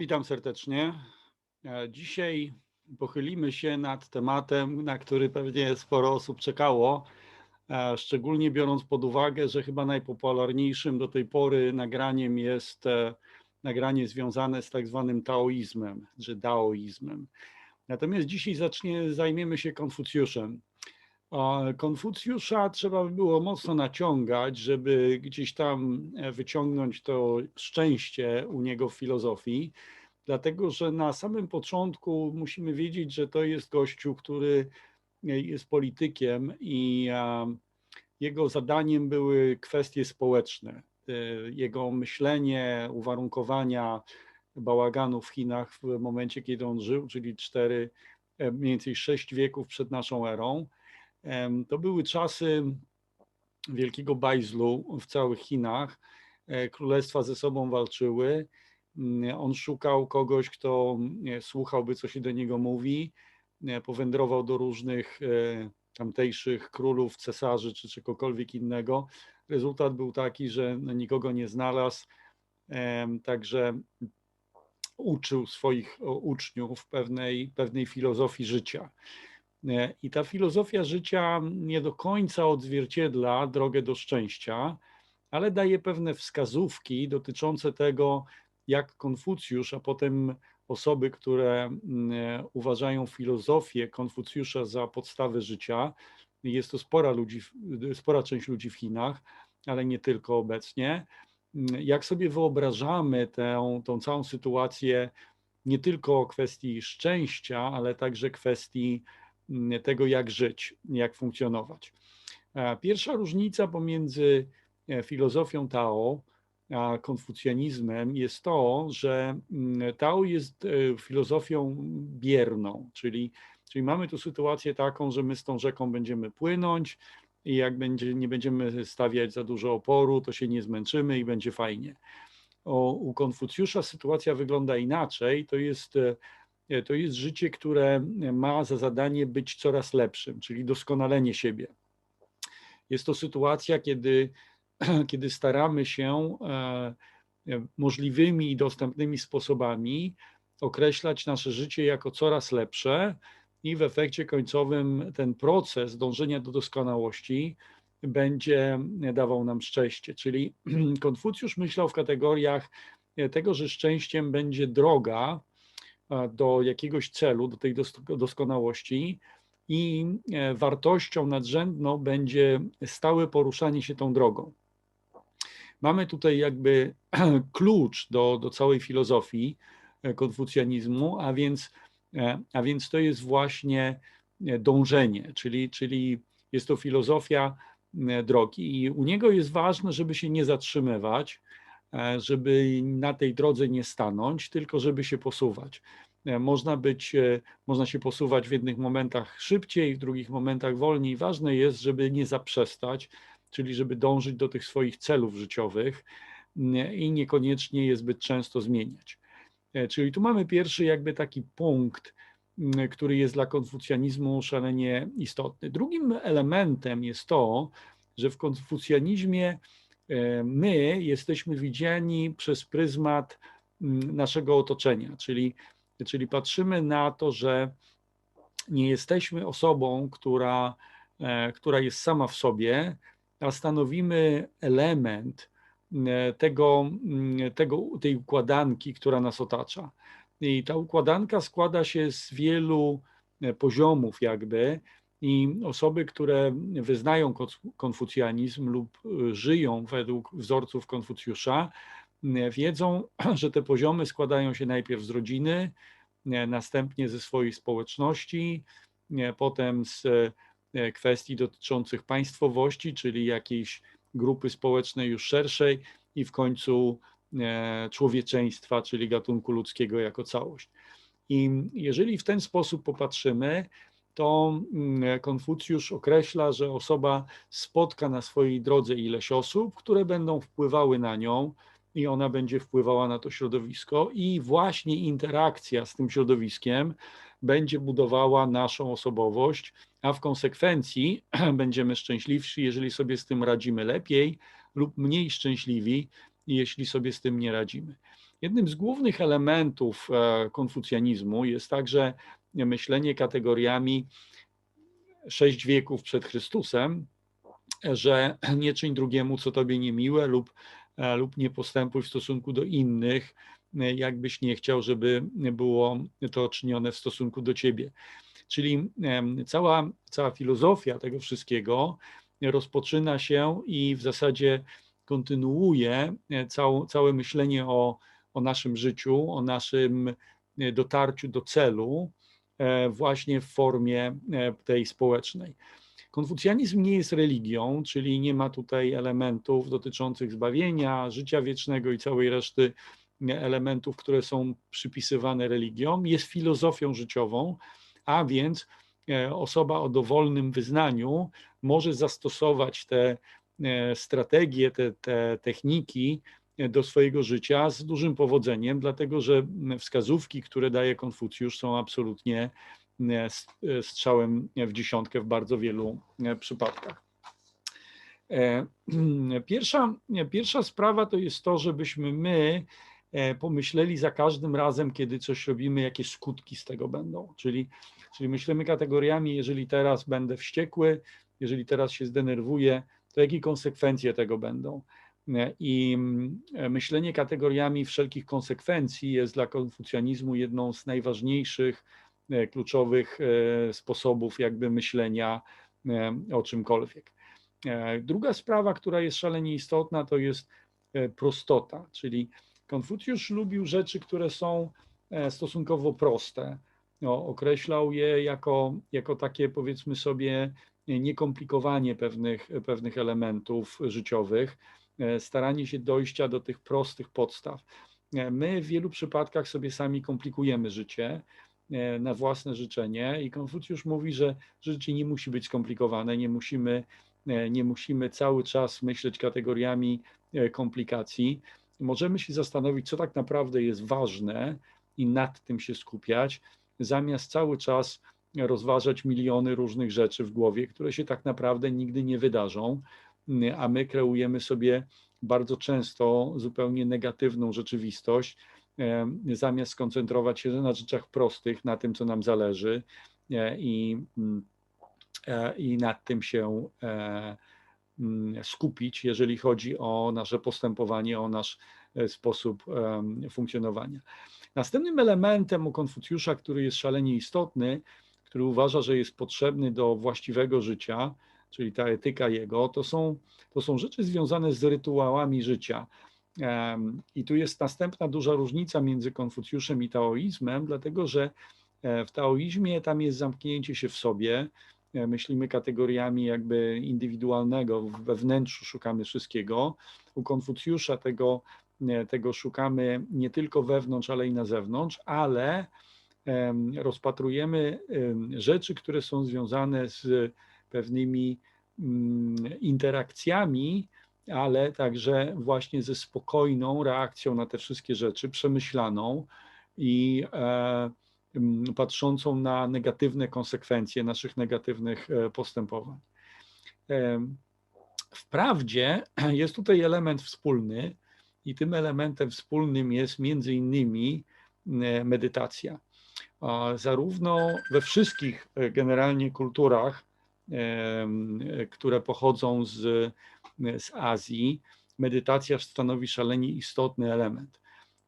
Witam serdecznie. E, Dzisiaj pochylimy się nad tematem, na który pewnie sporo osób czekało, e, szczególnie biorąc pod uwagę, że chyba najpopularniejszym do tej pory nagraniem jest e, nagranie związane z tak zwanym taoizmem, czy daoizmem. Natomiast dzisiaj zacznie, zajmiemy się Konfucjuszem. Konfucjusza trzeba by było mocno naciągać, żeby gdzieś tam e, wyciągnąć to szczęście u niego w filozofii, dlatego że na samym początku musimy wiedzieć, że to jest gościu, który e, jest politykiem i jego zadaniem były kwestie społeczne. E, Jego myślenie, uwarunkowania bałaganu w Chinach w momencie, kiedy on żył, czyli cztery, mniej więcej sześć wieków przed naszą erą. To były czasy wielkiego bajzlu w całych Chinach. E, Królestwa ze sobą walczyły. Mm, On szukał kogoś, kto mm, słuchałby, co się do niego mówi. E, Powędrował do różnych e, tamtejszych królów, cesarzy czy czegokolwiek innego. Rezultat był taki, że no, nikogo nie znalazł. Także uczył swoich uczniów pewnej, pewnej filozofii życia. E, I ta filozofia życia nie do końca odzwierciedla drogę do szczęścia, ale daje pewne wskazówki dotyczące tego, jak Konfucjusz, a potem osoby, które mm, e, uważają filozofię Konfucjusza za podstawę życia. Jest to spora, ludzi, spora część ludzi w Chinach, ale nie tylko obecnie. Mm, Jak sobie wyobrażamy tę, tą całą sytuację, nie tylko kwestii szczęścia, ale także kwestii tego, jak żyć, jak funkcjonować. E, Pierwsza różnica pomiędzy e, filozofią Tao a konfucjanizmem jest to, że mm, Tao jest e, filozofią bierną, czyli, czyli mamy tu sytuację taką, że my z tą rzeką będziemy płynąć i jak będzie, nie będziemy stawiać za dużo oporu, to się nie zmęczymy i będzie fajnie. O, u Konfucjusza sytuacja wygląda inaczej. To jest, to jest życie, które ma za zadanie być coraz lepszym, czyli doskonalenie siebie. Jest to sytuacja, kiedy, kiedy staramy się e, e, możliwymi i dostępnymi sposobami określać nasze życie jako coraz lepsze i w efekcie końcowym ten proces dążenia do doskonałości będzie dawał nam szczęście. Czyli Konfucjusz myślał w kategoriach e, tego, że szczęściem będzie droga e, do jakiegoś celu, do tej dos- doskonałości i e, wartością nadrzędną będzie stałe poruszanie się tą drogą. Mamy tutaj jakby klucz do, do całej filozofii e, konfucjanizmu, a więc, e, a więc to jest właśnie dążenie, czyli, czyli jest to filozofia drogi. I u niego jest ważne, żeby się nie zatrzymywać, żeby na tej drodze nie stanąć, tylko żeby się posuwać. E, Można być, e, można się posuwać w jednych momentach szybciej, w drugich momentach wolniej. Ważne jest, żeby nie zaprzestać, czyli żeby dążyć do tych swoich celów życiowych i niekoniecznie je zbyt często zmieniać. E, Czyli tu mamy pierwszy jakby taki punkt, który jest dla konfucjanizmu szalenie istotny. Drugim elementem jest to, że w konfucjanizmie e, my jesteśmy widziani przez pryzmat mm, naszego otoczenia, czyli, czyli patrzymy na to, że nie jesteśmy osobą, która, e, która jest sama w sobie, a stanowimy element e, tego, mm, tego, tej układanki, która nas otacza. I ta układanka składa się z wielu e, poziomów, jakby, i osoby, które wyznają konf- konfucjanizm lub e, żyją według wzorców Konfucjusza, m, wiedzą, że te poziomy składają się najpierw z rodziny, e, następnie ze swojej społeczności, potem z kwestii dotyczących państwowości, czyli jakiejś grupy społecznej już szerszej i w końcu człowieczeństwa, czyli gatunku ludzkiego jako całość. I jeżeli w ten sposób popatrzymy, to mm, Konfucjusz określa, że osoba spotka na swojej drodze ileś osób, które będą wpływały na nią i ona będzie wpływała na to środowisko, i właśnie interakcja z tym środowiskiem będzie budowała naszą osobowość, a w konsekwencji będziemy szczęśliwsi, jeżeli sobie z tym radzimy lepiej, lub mniej szczęśliwi, jeśli sobie z tym nie radzimy. Jednym z głównych elementów e, konfucjanizmu jest także myślenie kategoriami sześć wieków przed Chrystusem, że nie czyń drugiemu, co tobie niemiłe, lub, e, lub nie postępuj w stosunku do innych, e, jakbyś nie chciał, żeby było to czynione w stosunku do ciebie. Czyli cała, cała filozofia tego wszystkiego rozpoczyna się i w zasadzie kontynuuje e, całą, całe myślenie o, o naszym życiu, o naszym dotarciu do celu, właśnie w formie tej społecznej. Konfucjanizm nie jest religią, czyli nie ma tutaj elementów dotyczących zbawienia, życia wiecznego i całej reszty elementów, które są przypisywane religiom. Jest filozofią życiową, a więc e, osoba o dowolnym wyznaniu może zastosować te e, strategie, te, te techniki e, do swojego życia z dużym powodzeniem, dlatego że wskazówki, które daje Konfucjusz, są absolutnie E, e, strzałem w dziesiątkę w bardzo wielu e, przypadkach. Pierwsza, pierwsza sprawa to jest to, żebyśmy my pomyśleli za każdym razem, kiedy coś robimy, jakie skutki z tego będą. Czyli, czyli myślimy kategoriami, jeżeli teraz będę wściekły, jeżeli teraz się zdenerwuję, to jakie konsekwencje tego będą. I myślenie kategoriami wszelkich konsekwencji jest dla konfucjanizmu jedną z najważniejszych E, kluczowych e, sposobów jakby myślenia e, o czymkolwiek. Druga sprawa, która jest szalenie istotna, to jest prostota, czyli Konfucjusz lubił rzeczy, które są stosunkowo proste. No, określał je jako, jako takie, powiedzmy sobie, niekomplikowanie pewnych, pewnych elementów życiowych, staranie się dojścia do tych prostych podstaw. My w wielu przypadkach sobie sami komplikujemy życie, E, na własne życzenie i Konfucjusz mówi, że życie nie musi być skomplikowane, nie musimy, e, nie musimy cały czas myśleć kategoriami e, komplikacji. Możemy się zastanowić, co tak naprawdę jest ważne i nad tym się skupiać, zamiast cały czas rozważać miliony różnych rzeczy w głowie, które się tak naprawdę nigdy nie wydarzą, a my kreujemy sobie bardzo często zupełnie negatywną rzeczywistość, zamiast skoncentrować się na rzeczach prostych, na tym, co nam zależy e, i, mm, e, i nad tym się e, mm, skupić, jeżeli chodzi o nasze postępowanie, o nasz sposób funkcjonowania. Następnym elementem u Konfucjusza, który jest szalenie istotny, który uważa, że jest potrzebny do właściwego życia, czyli ta etyka jego, to są, to są rzeczy związane z rytuałami życia. I tu jest następna duża różnica między Konfucjuszem i taoizmem, dlatego że e, w taoizmie tam jest zamknięcie się w sobie, e, myślimy kategoriami jakby indywidualnego, we wnętrzu szukamy wszystkiego. U Konfucjusza tego, e, tego szukamy nie tylko wewnątrz, ale i na zewnątrz, ale rozpatrujemy rzeczy, które są związane z pewnymi mm, interakcjami, ale także właśnie ze spokojną reakcją na te wszystkie rzeczy, przemyślaną i e, patrzącą na negatywne konsekwencje naszych negatywnych e, postępowań. E, wprawdzie jest tutaj element wspólny, i tym elementem wspólnym jest między innymi medytacja. Zarówno we wszystkich generalnie kulturach, które pochodzą z z Azji, medytacja stanowi szalenie istotny element.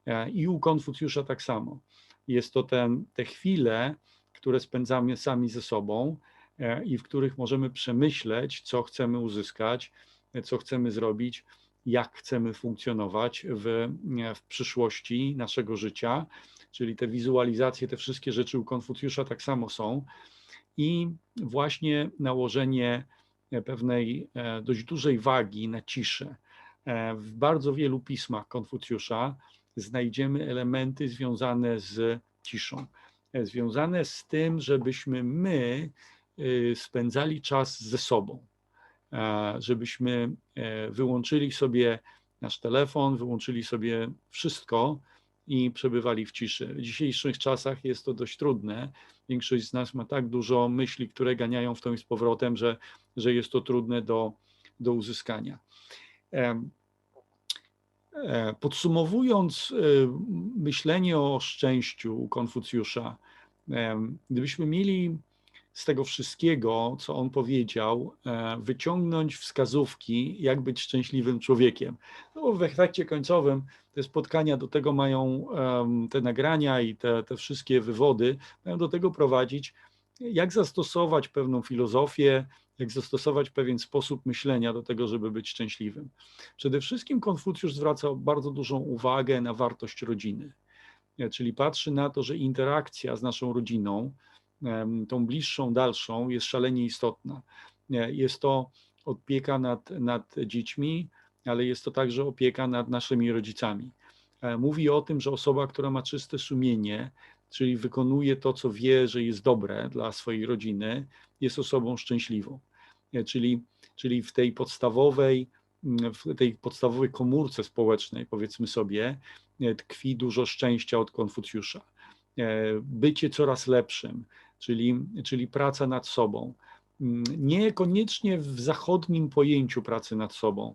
E, I u Konfucjusza tak samo. Jest to ten, te chwile, które spędzamy sami ze sobą e, i w których możemy przemyśleć, co chcemy uzyskać, e, co chcemy zrobić, jak chcemy funkcjonować w, w przyszłości naszego życia. Czyli te wizualizacje, te wszystkie rzeczy u Konfucjusza tak samo są. I właśnie nałożenie pewnej e, dość dużej wagi na ciszę. E, w bardzo wielu pismach Konfucjusza znajdziemy elementy związane z ciszą, e, związane z tym, żebyśmy my spędzali czas ze sobą, żebyśmy wyłączyli sobie nasz telefon, wyłączyli sobie wszystko i przebywali w ciszy. W dzisiejszych czasach jest to dość trudne. Większość z nas ma tak dużo myśli, które ganiają w tą i z powrotem, że, że jest to trudne do, do uzyskania. E, Podsumowując e, myślenie o szczęściu u Konfucjusza, gdybyśmy mieli z tego wszystkiego, co on powiedział, e, wyciągnąć wskazówki, jak być szczęśliwym człowiekiem. No, bo w efekcie końcowym te spotkania do tego mają, te nagrania i te, te wszystkie wywody mają do tego prowadzić, jak zastosować pewną filozofię, jak zastosować pewien sposób myślenia do tego, żeby być szczęśliwym. Przede wszystkim Konfucjusz zwraca bardzo dużą uwagę na wartość rodziny, e, czyli patrzy na to, że interakcja z naszą rodziną, tą bliższą, dalszą, jest szalenie istotna. Jest to opieka nad, nad dziećmi, ale jest to także opieka nad naszymi rodzicami. E, Mówi o tym, że osoba, która ma czyste sumienie, czyli wykonuje to, co wie, że jest dobre dla swojej rodziny, jest osobą szczęśliwą. E, Czyli, czyli w tej podstawowej, mm, w tej podstawowej komórce społecznej, powiedzmy sobie, e, tkwi dużo szczęścia od Konfucjusza. Bycie coraz lepszym, czyli, czyli praca nad sobą. Mm, Niekoniecznie w zachodnim pojęciu pracy nad sobą.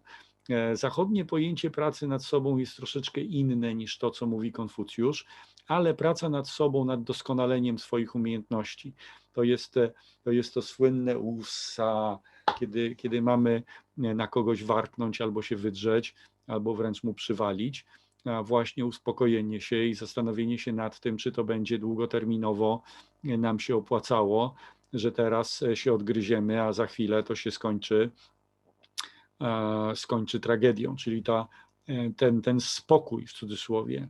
E, Zachodnie pojęcie pracy nad sobą jest troszeczkę inne niż to, co mówi Konfucjusz, ale praca nad sobą, nad doskonaleniem swoich umiejętności. To jest, e, to, jest to słynne usa, kiedy, kiedy mamy e, na kogoś warknąć albo się wydrzeć, albo wręcz mu przywalić. A właśnie uspokojenie się i zastanowienie się nad tym, czy to będzie długoterminowo nam się opłacało, że teraz e, się odgryziemy, a za chwilę to się skończy, e, skończy tragedią, czyli ta, e, ten, ten spokój w cudzysłowie.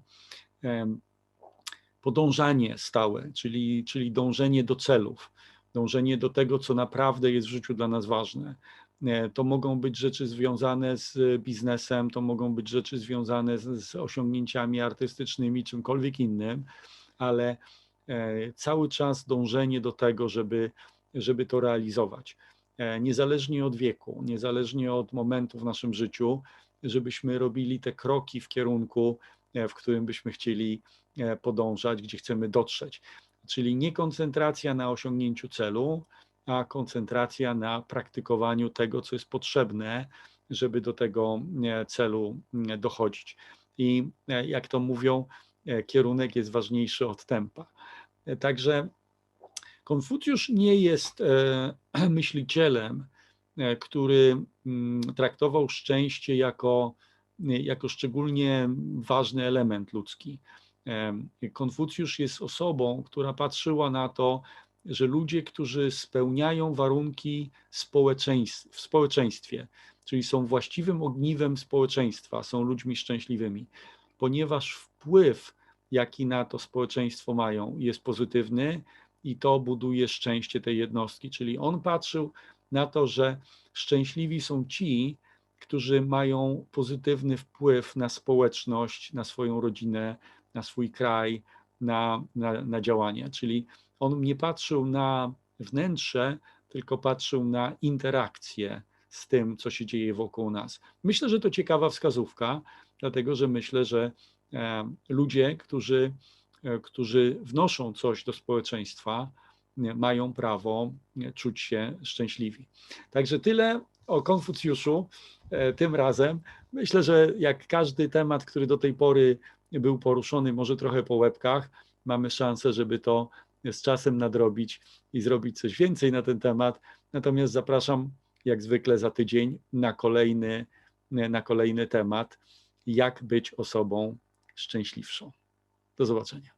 Podążanie stałe, czyli, czyli dążenie do celów, dążenie do tego, co naprawdę jest w życiu dla nas ważne. To mogą być rzeczy związane z biznesem, to mogą być rzeczy związane z, z osiągnięciami artystycznymi, czymkolwiek innym, ale cały czas dążenie do tego, żeby, żeby to realizować. E, Niezależnie od wieku, niezależnie od momentu w naszym życiu, żebyśmy robili te kroki w kierunku, e, w którym byśmy chcieli e, podążać, gdzie chcemy dotrzeć. Czyli nie koncentracja na osiągnięciu celu, a koncentracja na praktykowaniu tego, co jest potrzebne, żeby do tego e, celu e, dochodzić. I e, jak to mówią, e, kierunek jest ważniejszy od tempa. E, Także Konfucjusz nie jest e, myślicielem, e, który mm, traktował szczęście jako, jako szczególnie ważny element ludzki. Konfucjusz jest osobą, która patrzyła na to, że ludzie, którzy spełniają warunki w społeczeństwie, czyli są właściwym ogniwem społeczeństwa, są ludźmi szczęśliwymi, ponieważ wpływ, jaki na to społeczeństwo mają, jest pozytywny i to buduje szczęście tej jednostki. Czyli on patrzył na to, że szczęśliwi są ci, którzy mają pozytywny wpływ na społeczność, na swoją rodzinę, na swój kraj, na, na, na działanie. Czyli on nie patrzył na wnętrze, tylko patrzył na interakcję z tym, co się dzieje wokół nas. Myślę, że to ciekawa wskazówka, dlatego że myślę, że ludzie, którzy, e, którzy wnoszą coś do społeczeństwa, mają prawo czuć się szczęśliwi. Także tyle o Konfucjuszu e, tym razem. Myślę, że jak każdy temat, który do tej pory był poruszony, może trochę po łebkach, mamy szansę, żeby to z czasem nadrobić i zrobić coś więcej na ten temat. Natomiast zapraszam jak zwykle za tydzień na kolejny, na kolejny temat, jak być osobą szczęśliwszą. Do zobaczenia.